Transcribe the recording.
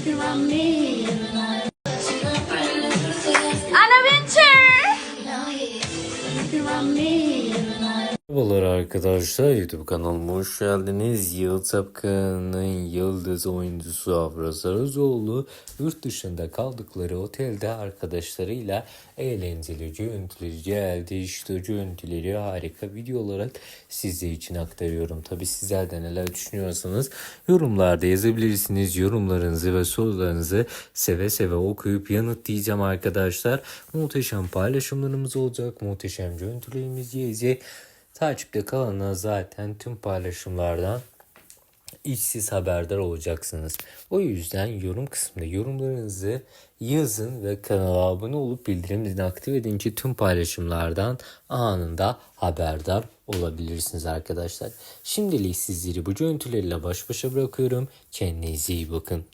talking about. Anna Winter! Me. Merhabalar arkadaşlar YouTube kanalıma hoş geldiniz. Yıl Sapkın'ın yıldız oyuncusu Afra Saracoğlu yurt dışında kaldıkları otelde arkadaşlarıyla eğlenceli görüntüleri geldi. İşte görüntüleri harika video olarak sizler için aktarıyorum. Tabi sizler de neler düşünüyorsanız yorumlarda yazabilirsiniz. Yorumlarınızı ve sorularınızı seve seve okuyup yanıtlayacağım arkadaşlar. Muhteşem paylaşımlarımız olacak. Muhteşem görüntülerimiz gelecek. Takipte kalana zaten tüm paylaşımlardan işsiz haberdar olacaksınız. O yüzden yorum kısmında yorumlarınızı yazın ve kanala abone olup bildirim zilini aktif edin ki tüm paylaşımlardan anında haberdar olabilirsiniz arkadaşlar. Şimdilik sizleri bu görüntülerle baş başa bırakıyorum. Kendinize iyi bakın.